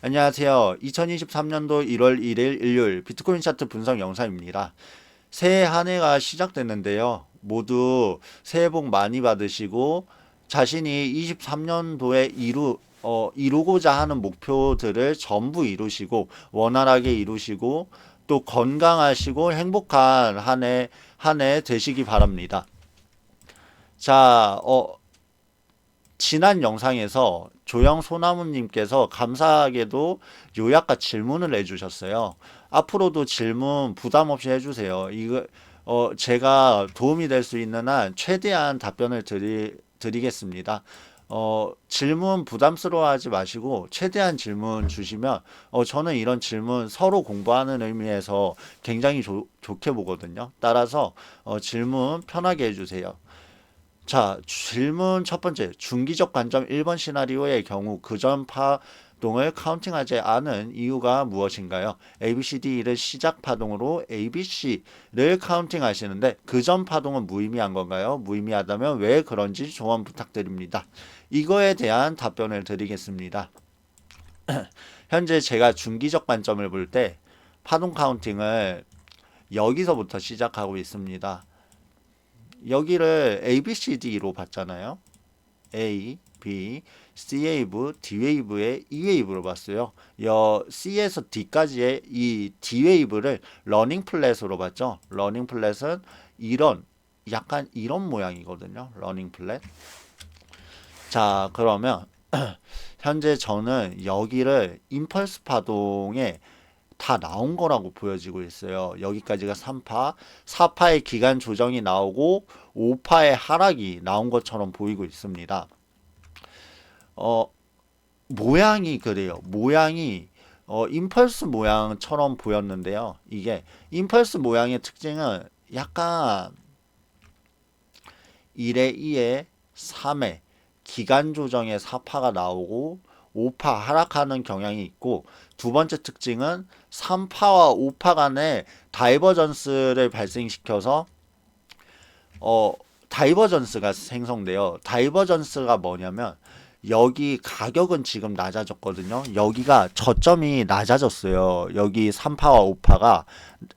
안녕하세요. 2023년도 1월 1일 일요일 비트코인 차트 분석 영상입니다. 새해 한 해가 시작됐는데요. 모두 새해 복 많이 받으시고 자신이 23년도에 이루 어, 이루고자 하는 목표들을 전부 이루시고 원활하게 이루시고 또 건강하시고 행복한 한 해 한 해 되시기 바랍니다. 자, 어, 지난 영상에서 조영 소나무님께서 감사하게도 요약과 질문을 해주셨어요. 앞으로도 질문 부담 없이 해주세요. 이거 어 제가 도움이 될 수 있는 한 최대한 답변을 드리 드리겠습니다. 어 질문 부담스러워하지 마시고 최대한 질문 주시면 어 저는 이런 질문 서로 공부하는 의미에서 굉장히 조, 좋게 보거든요. 따라서 어 질문 편하게 해주세요. 자, 질문 첫 번째. 중기적 관점 1번 시나리오의 경우 그전 파동을 카운팅하지 않은 이유가 무엇인가요? ABCD를 시작 파동으로 ABC를 카운팅하시는데 그전 파동은 무의미한 건가요? 무의미하다면 왜 그런지 조언 부탁드립니다. 이거에 대한 답변을 드리겠습니다. 현재 제가 중기적 관점을 볼 때 파동 카운팅을 여기서부터 시작하고 있습니다. 여기를 A, B, C, D로 봤잖아요. A, B, C 웨이브, D 웨이브의 E 웨이브로 봤어요. 여 C에서 D까지의 이 D 웨이브를 러닝 플랫으로 봤죠. 러닝 플랫은 이런 약간 이런 모양이거든요. 러닝 플랫. 자, 그러면 현재 저는 여기를 임펄스 파동에 다 나온 거라고 보여지고 있어요. 여기까지가 3파, 4파의 기간 조정이 나오고 5파의 하락이 나온 것처럼 보이고 있습니다. 어, 모양이 그래요. 모양이 어, 임펄스 모양처럼 보였는데요. 이게 임펄스 모양의 특징은 약간 1에 2에 3에 기간 조정의 4파가 나오고 5파 하락하는 경향이 있고 두 번째 특징은 3파와 5파 간의 다이버전스를 발생시켜서 어 다이버전스가 생성돼요. 다이버전스가 뭐냐면 여기 가격은 지금 낮아졌거든요. 여기가 저점이 낮아졌어요. 여기 3파와 5파가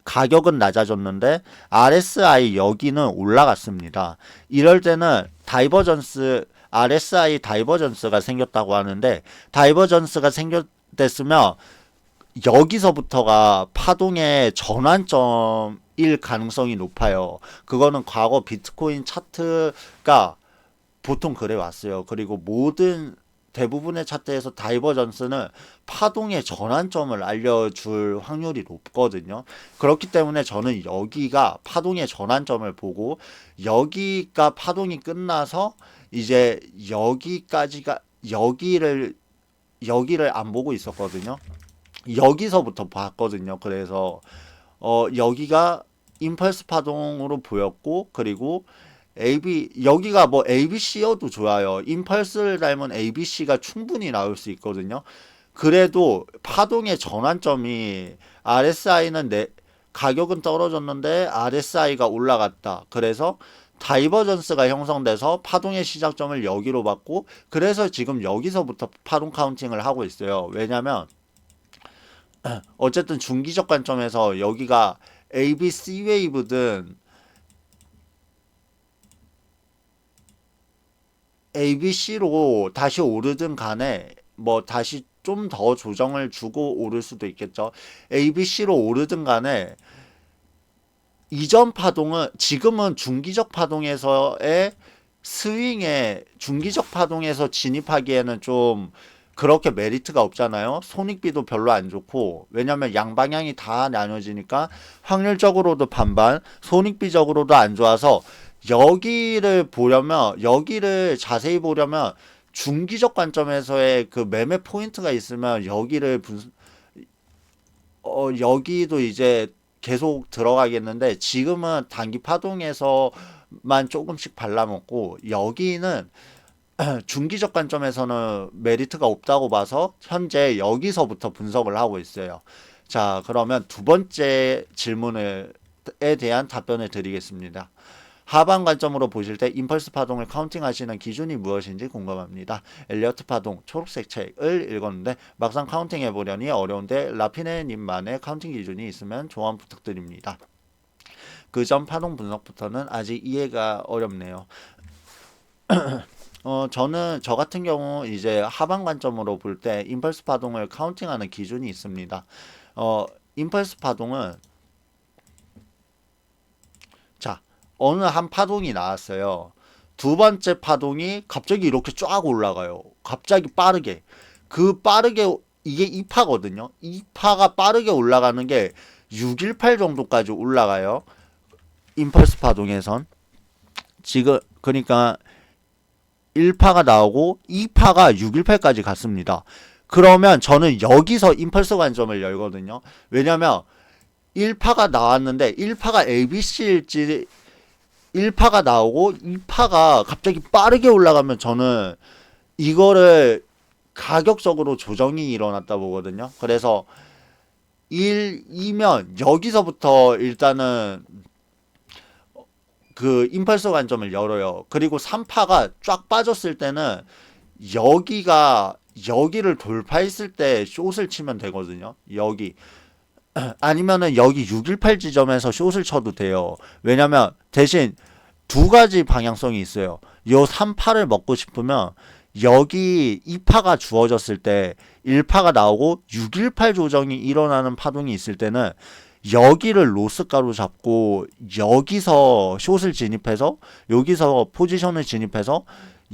가격은 낮아졌는데 RSI 여기는 올라갔습니다. 이럴 때는 다이버전스 RSI 다이버전스가 생겼다고 하는데 다이버전스가 생겼댔으면 여기서부터가 파동의 전환점일 가능성이 높아요. 그거는 과거 비트코인 차트가 보통 그래 왔어요. 그리고 모든 대부분의 차트에서 다이버전스는 파동의 전환점을 알려줄 확률이 높거든요. 그렇기 때문에 저는 여기가 파동의 전환점을 보고 여기가 파동이 끝나서 이제 여기까지가 여기를 여기를 안 보고 있었거든요. 여기서부터 봤거든요. 그래서 어 여기가 임펄스 파동으로 보였고 그리고 AB 여기가 뭐 ABC여도 좋아요. 임펄스를 닮은 ABC가 충분히 나올 수 있거든요. 그래도 파동의 전환점이 RSI는 내 가격은 떨어졌는데 RSI가 올라갔다. 그래서 다이버전스가 형성돼서 파동의 시작점을 여기로 받고 그래서 지금 여기서부터 파동 카운팅을 하고 있어요. 왜냐면 어쨌든 중기적 관점에서 여기가 ABC 웨이브든 ABC로 다시 오르든 간에 뭐 다시 좀 더 조정을 주고 오를 수도 있겠죠. ABC로 오르든 간에 이전 파동은 지금은 중기적 파동에서의 스윙에 중기적 파동에서 진입하기에는 좀 그렇게 메리트가 없잖아요. 손익비도 별로 안 좋고 왜냐면 양방향이 다 나눠지니까 확률적으로도 반반, 손익비적으로도 안 좋아서 여기를 보려면 여기를 자세히 보려면 중기적 관점에서의 그 매매 포인트가 있으면 여기를 분, 어, 여기도 이제 계속 들어가겠는데 지금은 단기 파동에서만 조금씩 발라먹고 여기는 중기적 관점에서는 메리트가 없다고 봐서 현재 여기서부터 분석을 하고 있어요. 자, 그러면 두 번째 질문에 대한 답변을 드리겠습니다. 하방 관점으로 보실 때 임펄스 파동을 카운팅하시는 기준이 무엇인지 궁금합니다. 엘리어트 파동 초록색 책을 읽었는데 막상 카운팅해 보려니 어려운데 라피네 님만의 카운팅 기준이 있으면 조언 부탁드립니다. 그 점 파동 분석부터는 아직 이해가 어렵네요. 어, 저는 저 같은 경우 이제 하방 관점으로 볼 때 임펄스 파동을 카운팅하는 기준이 있습니다. 어, 임펄스 파동은 자, 어느 한 파동이 나왔어요. 두 번째 파동이 갑자기 이렇게 쫙 올라가요. 갑자기 빠르게. 그 빠르게 이게 2파거든요. 2파가 빠르게 올라가는 게 618 정도까지 올라가요. 임펄스 파동에선 지금 그러니까 1파가 나오고 2파가 618까지 갔습니다. 그러면 저는 여기서 임펄스 관점을 열거든요. 왜냐면 1파가 나왔는데 1파가 ABC일지 1파가 나오고 2파가 갑자기 빠르게 올라가면 저는 이거를 가격적으로 조정이 일어났다 보거든요. 그래서 1, 2면 여기서부터 일단은 그 임펄스 관점을 열어요. 그리고 3파가 쫙 빠졌을 때는 여기가 여기를 돌파했을 때 숏을 치면 되거든요. 여기 아니면은 여기 618 지점에서 숏을 쳐도 돼요. 왜냐면 대신 두 가지 방향성이 있어요. 요 3파를 먹고 싶으면 여기 2파가 주어졌을 때 1파가 나오고 618 조정이 일어나는 파동이 있을 때는 여기를 로스가로 잡고 여기서 숏을 진입해서 여기서 포지션을 진입해서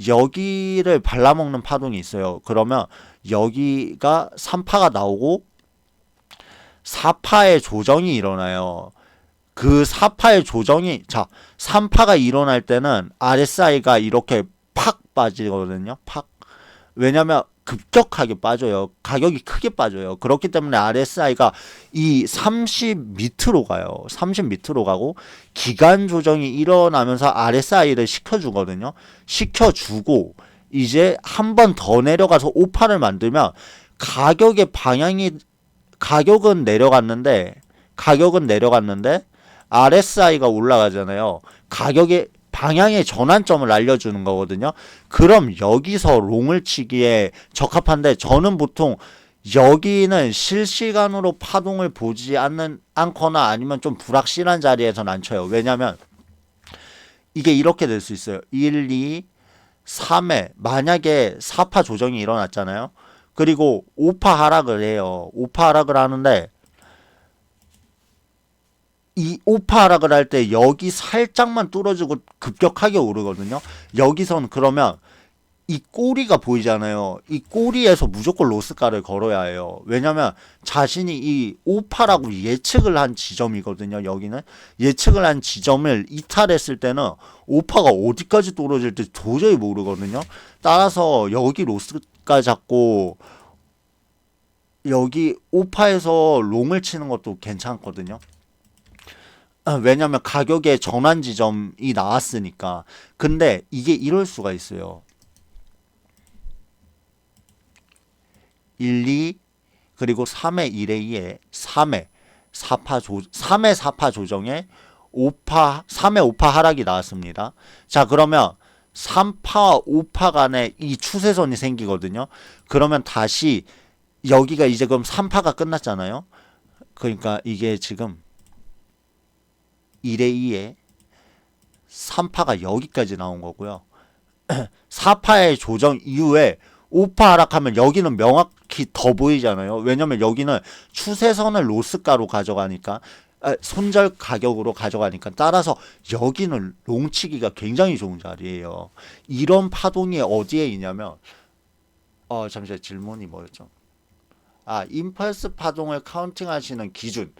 여기를 발라먹는 파동이 있어요. 그러면 여기가 3파가 나오고 4파의 조정이 일어나요. 그 4파의 조정이 자 3파가 일어날 때는 RSI가 이렇게 팍 빠지거든요. 팍 왜냐면 급격하게 빠져요. 가격이 크게 빠져요. 그렇기 때문에 RSI가 이 30 밑으로 가요. 30 밑으로 가고 기간 조정이 일어나면서 RSI를 시켜주거든요. 시켜주고 이제 한 번 더 내려가서 오파를 만들면 가격의 방향이 가격은 내려갔는데 가격은 내려갔는데 RSI가 올라가잖아요. 가격의 방향의 전환점을 알려주는 거거든요. 그럼 여기서 롱을 치기에 적합한데 저는 보통 여기는 실시간으로 파동을 보지 않는 않거나 아니면 좀 불확실한 자리에선 안 쳐요. 왜냐면 이게 이렇게 될 수 있어요. 1, 2, 3에 만약에 4파 조정이 일어났잖아요. 그리고 5파 하락을 해요. 5파 하락을 하는데 이 오파 하락을 할 때 여기 살짝만 뚫어지고 급격하게 오르거든요. 여기선 그러면 이 꼬리가 보이잖아요. 이 꼬리에서 무조건 로스가를 걸어야 해요. 왜냐면 자신이 이 오파라고 예측을 한 지점이거든요. 여기는 예측을 한 지점을 이탈했을 때는 오파가 어디까지 떨어질지 도저히 모르거든요. 따라서 여기 로스 가 잡고 여기 오파에서 롱을 치는 것도 괜찮거든요. 아, 왜냐면 가격의 전환 지점이 나왔으니까. 근데 이게 이럴 수가 있어요. 1, 2 그리고 3의 1의 2에 3의 4파 조 3의 4파 조정에 5파 3의 5파 하락이 나왔습니다. 자, 그러면 3파 5파 간에 이 추세선이 생기거든요. 그러면 다시 여기가 이제 그럼 3파가 끝났잖아요. 그러니까 이게 지금 1에 2에 3파가 여기까지 나온 거고요. 4파의 조정 이후에 5파 하락하면 여기는 명확히 더 보이잖아요. 왜냐면 여기는 추세선을 로스가로 가져가니까 아, 손절 가격으로 가져가니까 따라서 여기는 롱치기가 굉장히 좋은 자리예요. 이런 파동이 어디에 있냐면 어 잠시만 질문이 뭐였죠? 아 임펄스 파동을 카운팅하시는 기준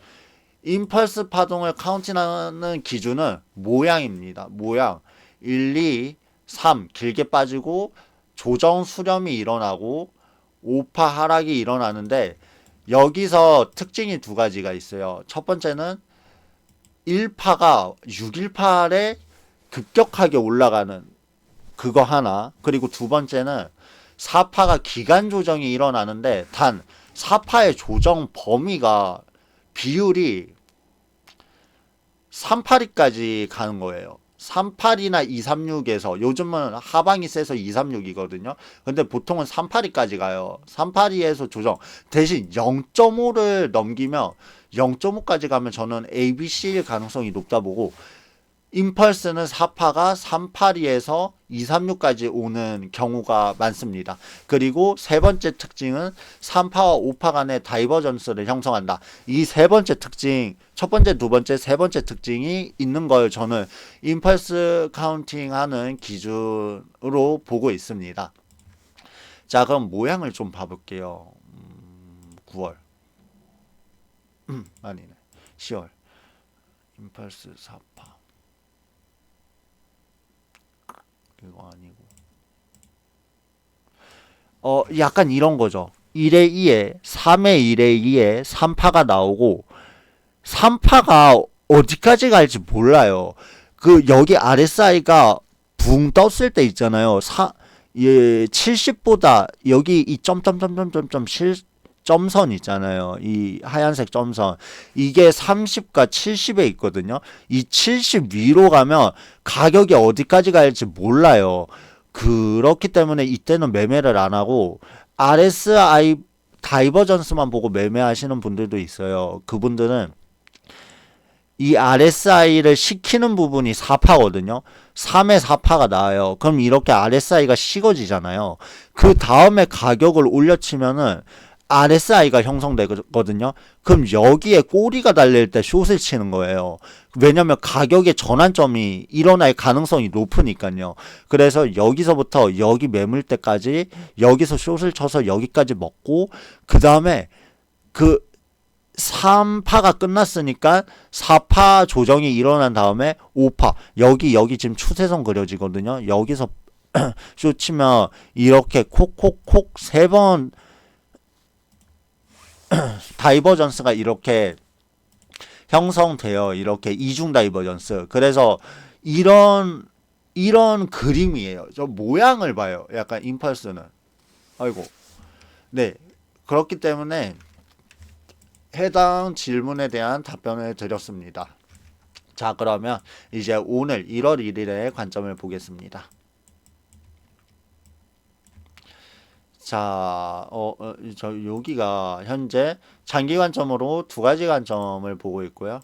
임펄스 파동을 카운팅하는 기준은 모양입니다. 모양 1, 2, 3 길게 빠지고 조정 수렴이 일어나고 5파 하락이 일어나는데 여기서 특징이 두 가지가 있어요. 첫 번째는 1파가 618에 급격하게 올라가는 그거 하나 그리고 두 번째는 4파가 기간 조정이 일어나는데 단 4파의 조정 범위가 비율이 382까지 가는 거예요. 38이나 236에서 요즘은 하방이 세서 236이거든요. 근데 보통은 382까지 가요. 382에서 조정. 대신 0.5를 넘기면 0.5까지 가면 저는 ABC일 가능성이 높다 보고 임펄스는 4파가 382에서 236까지 오는 경우가 많습니다. 그리고 세 번째 특징은 3파와 5파 간의 다이버전스를 형성한다. 이 세 번째 특징, 첫 번째, 두 번째, 세 번째 특징이 있는 걸 저는 임펄스 카운팅 하는 기준으로 보고 있습니다. 자, 그럼 모양을 좀 봐볼게요. 음, 9월. 음, 아니네. 10월. 임펄스 4파. 이거 아니고. 어, 약간 이런 거죠. 1에 2에 3에 1에 2에 3파가 나오고 3파가 어디까지 갈지 몰라요. 그 여기 RSI가 붕 떴을 때 있잖아요. 사, 예, 70보다 여기 이 점점점점점점 실 점선 있잖아요. 이 하얀색 점선. 이게 30과 70에 있거든요. 이 70 위로 가면 가격이 어디까지 갈지 몰라요. 그렇기 때문에 이때는 매매를 안 하고 RSI 다이버전스만 보고 매매하시는 분들도 있어요. 그분들은 이 RSI를 시키는 부분이 4파거든요. 3에 4파가 나와요. 그럼 이렇게 RSI가 식어지잖아요. 그 다음에 가격을 올려치면은 RSI가 형성되거든요. 그럼 여기에 꼬리가 달릴 때 숏을 치는 거예요. 왜냐면 가격의 전환점이 일어날 가능성이 높으니까요. 그래서 여기서부터 여기 매물 때까지 여기서 숏을 쳐서 여기까지 먹고 그 다음에 그 3파가 끝났으니까 4파 조정이 일어난 다음에 5파 여기 여기 지금 추세선 그려지거든요. 여기서 숏 치면 이렇게 콕콕콕 세번 다이버전스가 이렇게 형성되어 이렇게 이중 다이버전스. 그래서 이런 이런 그림이에요. 저 모양을 봐요. 약간 임펄스는. 아이고. 네. 그렇기 때문에 해당 질문에 대한 답변을 드렸습니다. 자, 그러면 이제 오늘 1월 1일의 관점을 보겠습니다. 자, 어, 어, 저 여기가 현재 장기 관점으로 두 가지 관점을 보고 있고요.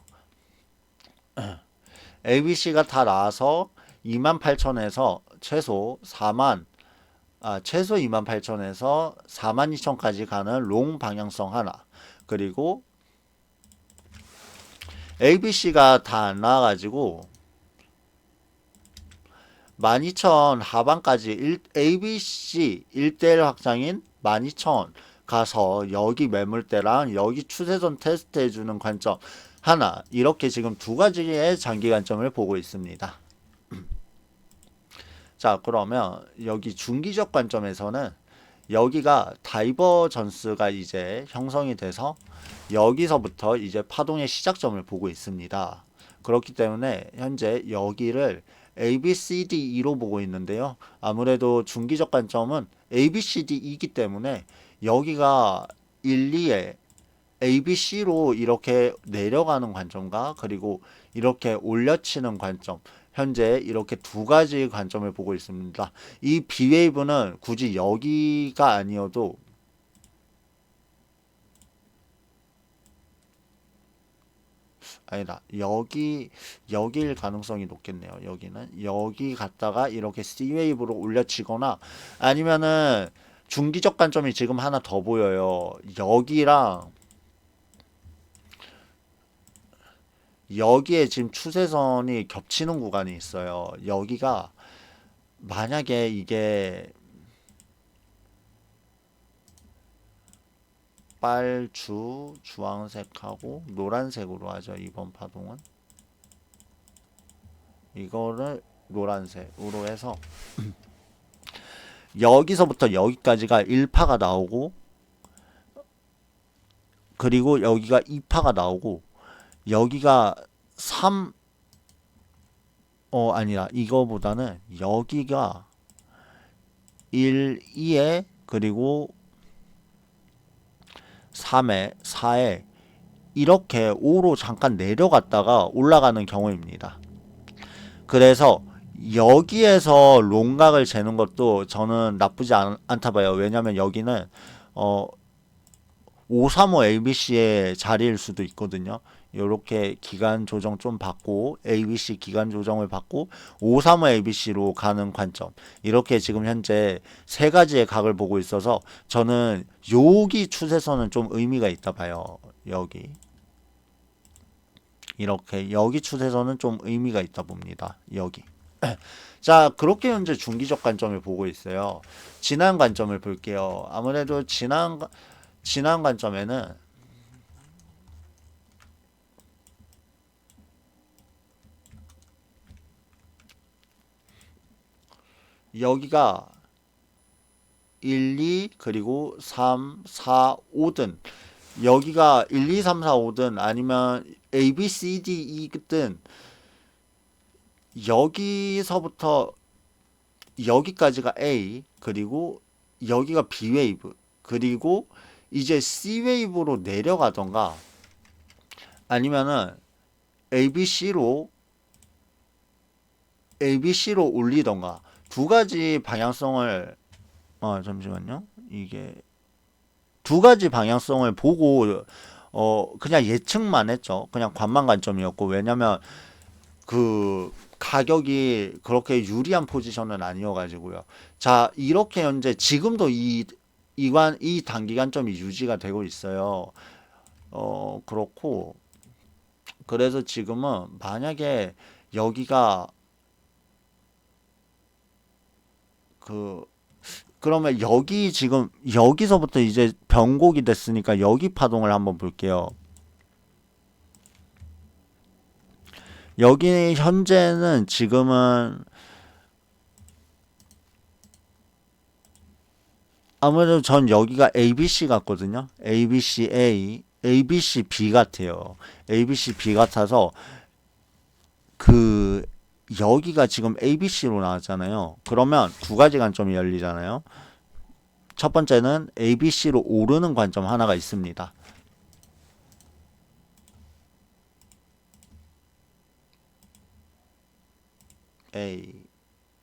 ABC가 다 나와서 28,000에서 최소 4만 아, 최소 28,000에서 42,000까지 가는 롱 방향성 하나. 그리고 ABC가 다 안 나와 가지고 12,000 하반까지 1, ABC 1대1 확장인 12,000 가서 여기 매물대랑 여기 추세선 테스트 해주는 관점 하나 이렇게 지금 두 가지의 장기 관점을 보고 있습니다. 자 그러면 여기 중기적 관점에서는 여기가 다이버전스가 이제 형성이 돼서 여기서부터 이제 파동의 시작점을 보고 있습니다. 그렇기 때문에 현재 여기를 A, B, C, D, E로 보고 있는데요. 아무래도 중기적 관점은 A, B, C, D이기 때문에 여기가 1, 2에 A, B, C로 이렇게 내려가는 관점과 그리고 이렇게 올려치는 관점 현재 이렇게 두 가지 관점을 보고 있습니다. 이 B웨이브는 굳이 여기가 아니어도 아니다. 여기 여기일 가능성이 높겠네요. 여기는 여기 갔다가 이렇게 C 웨이브로 올려치거나 아니면은 중기적 관점이 지금 하나 더 보여요. 여기랑 여기에 지금 추세선이 겹치는 구간이 있어요. 여기가 만약에 이게 빨주, 주황색하고 노란색으로 하죠. 이번 파동은. 이거를 노란색으로 해서 여기서부터 여기까지가 1파가 나오고 그리고 여기가 2파가 나오고 여기가 3 어, 아니라 이거보다는 여기가 1, 2에 그리고 3에 4에 이렇게 5로 잠깐 내려갔다가 올라가는 경우입니다. 그래서 여기에서 롱각을 재는 것도 저는 나쁘지 않, 않다 봐요. 왜냐면 여기는 어 535 ABC의 자리일 수도 있거든요. 요렇게 기간 조정 좀 받고 ABC 기간 조정을 받고 535 ABC로 가는 관점. 이렇게 지금 현재 세 가지의 각을 보고 있어서 저는 여기 추세선은 좀 의미가 있다 봐요. 여기. 이렇게 여기 추세선은 좀 의미가 있다 봅니다. 여기. 자, 그렇게 현재 중기적 관점을 보고 있어요. 지난 관점을 볼게요. 아무래도 지난 관- 지난 관점에는 여기가 1, 2 그리고 3, 4, 5든 여기가 1, 2, 3, 4, 5든 아니면 A, B, C, D, E든 여기서부터 여기까지가 A 그리고 여기가 B 웨이브 그리고 이제 C 웨이브로 내려가던가 아니면은 ABC로 ABC로 올리던가 두 가지 방향성을 어 잠시만요 이게 두 가지 방향성을 보고 어 그냥 예측만 했죠 그냥 관망 관점이었고 왜냐면 그 가격이 그렇게 유리한 포지션은 아니어 가지고요. 자, 이렇게 현재 지금도 이 이관 이 단기간점이 유지가 되고 있어요. 어, 그렇고 그래서 지금은 만약에 여기가 그 그러면 여기 지금 여기서부터 이제 변곡이 됐으니까 여기 파동을 한번 볼게요. 여기 현재는 지금은 아무래도 전 여기가 ABC 같거든요. ABC A, ABC B 같아요. ABC B 같아서 그 여기가 지금 ABC로 나왔잖아요. 그러면 두 가지 관점이 열리잖아요. 첫 번째는 ABC로 오르는 관점 하나가 있습니다. A,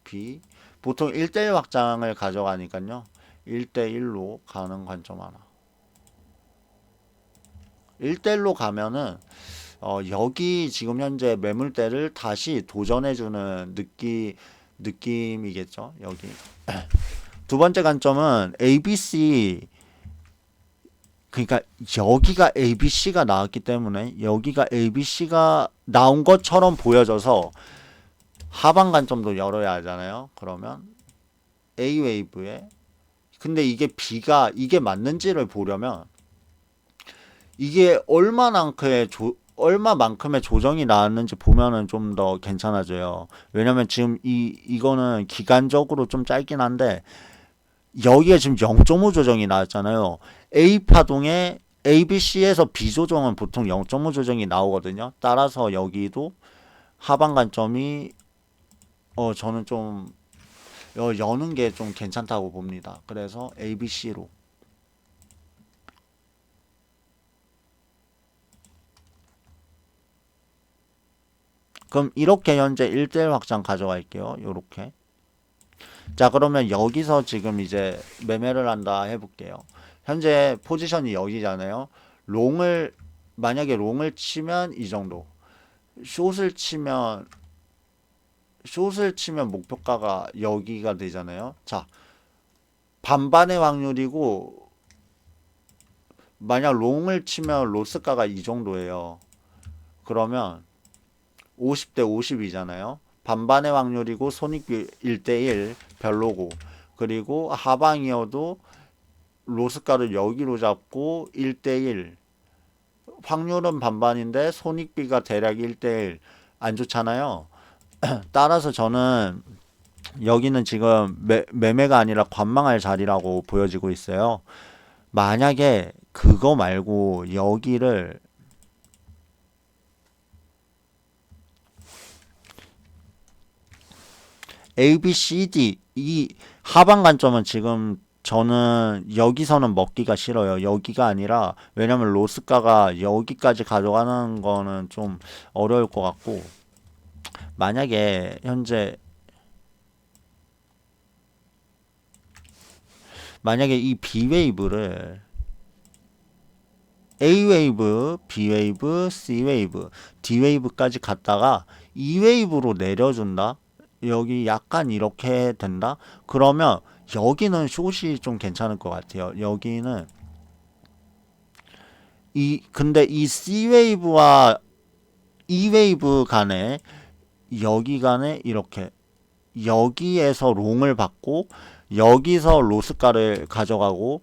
B 보통 1대1 확장을 가져가니까요. 1대1로 가는 관점 하나. 1대1로 가면은 어, 여기 지금 현재 매물대를 다시 도전해주는 느끼, 느낌이겠죠. 여기. 두 번째 관점은 ABC 그러니까 여기가 ABC가 나왔기 때문에 여기가 ABC가 나온 것처럼 보여져서 하방 관점도 열어야 하잖아요. 그러면 A 웨이브에 근데 이게 B가 이게 맞는지를 보려면 이게 얼마만큼의 조 얼마만큼의 조정이 나왔는지 보면은 좀 더 괜찮아져요. 왜냐면 지금 이 이거는 기간적으로 좀 짧긴 한데 여기에 지금 0.5 조정이 나왔잖아요. A 파동에 ABC에서 B 조정은 보통 0.5 조정이 나오거든요. 따라서 여기도 하방 관점이 어 저는 좀 어, 여는 게 좀 괜찮다고 봅니다. 그래서 ABC로 그럼 이렇게 현재 1대1 확장 가져갈게요. 요렇게 자 그러면 여기서 지금 이제 매매를 한다 해볼게요. 현재 포지션이 여기잖아요. 롱을 만약에 롱을 치면 이 정도 숏을 치면 숏을 치면 목표가가 여기가 되잖아요. 자, 반반의 확률이고 만약 롱을 치면 로스가가 이 정도예요. 그러면 50대 50이잖아요. 반반의 확률이고 손익비 1대1 별로고 그리고 하방이어도 로스가를 여기로 잡고 1대1 확률은 반반인데 손익비가 대략 1대1 안 좋잖아요. 따라서 저는 여기는 지금 매, 매매가 아니라 관망할 자리라고 보여지고 있어요. 만약에 그거 말고 여기를 A, B, C, D 이 하방 관점은 지금 저는 여기서는 먹기가 싫어요. 여기가 아니라 왜냐면 로스가가 여기까지 가져가는 거는 좀 어려울 것 같고 만약에 현재 만약에 이 B 웨이브를 A 웨이브, B 웨이브, C 웨이브, D 웨이브까지 갔다가 E 웨이브로 내려준다. 여기 약간 이렇게 된다. 그러면 여기는 숏이 좀 괜찮을 것 같아요. 여기는 이 근데 이 C 웨이브와 E 웨이브 간에 여기 간에 이렇게 여기에서 롱을 받고 여기서 로스가를 가져가고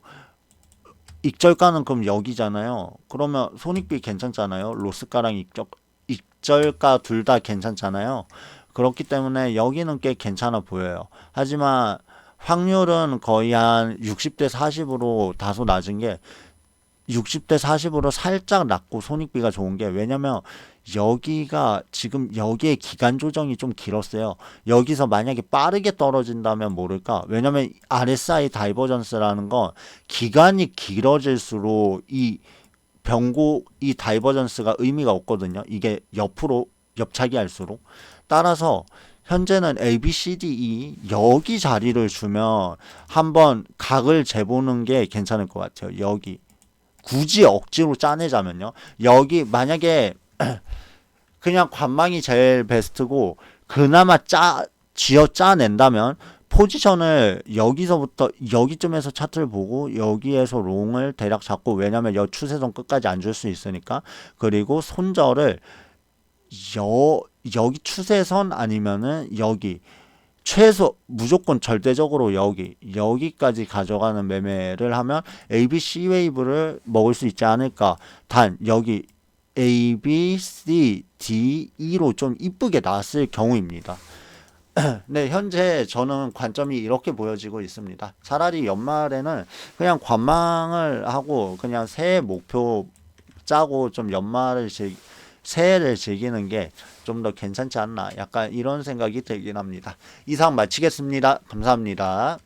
익절가는 그럼 여기잖아요. 그러면 손익비 괜찮잖아요. 로스가랑 익절, 익절가 둘 다 괜찮잖아요. 그렇기 때문에 여기는 꽤 괜찮아 보여요. 하지만 확률은 거의 한 60대 40으로 다소 낮은 게 60대 40으로 살짝 낮고 손익비가 좋은 게 왜냐면 여기가 지금 여기에 기간 조정이 좀 길었어요. 여기서 만약에 빠르게 떨어진다면 모를까? 왜냐면 RSI 다이버전스라는 건 기간이 길어질수록 이 변고 이 다이버전스가 의미가 없거든요. 이게 옆으로 옆차기 할수록 따라서 현재는 A, B, C, D, E 여기 자리를 주면 한번 각을 재보는 게 괜찮을 것 같아요. 여기 굳이 억지로 짜내자면요. 여기 만약에 그냥 관망이 제일 베스트고 그나마 짜 쥐어 짜낸다면 포지션을 여기서부터 여기쯤에서 차트를 보고 여기에서 롱을 대략 잡고 왜냐면 여 추세선 끝까지 안 줄 수 있으니까 그리고 손절을 여 여기 추세선 아니면은 여기 최소 무조건 절대적으로 여기 여기까지 가져가는 매매를 하면 A, B, C 웨이브를 먹을 수 있지 않을까. 단 여기 A, B, C, D, E로 좀 이쁘게 나왔을 경우입니다. 네, 현재 저는 관점이 이렇게 보여지고 있습니다. 차라리 연말에는 그냥 관망을 하고 그냥 새해 목표 짜고 좀 연말을 즐 새해를 즐기는 게 좀 더 괜찮지 않나 약간 이런 생각이 들긴 합니다. 이상 마치겠습니다. 감사합니다.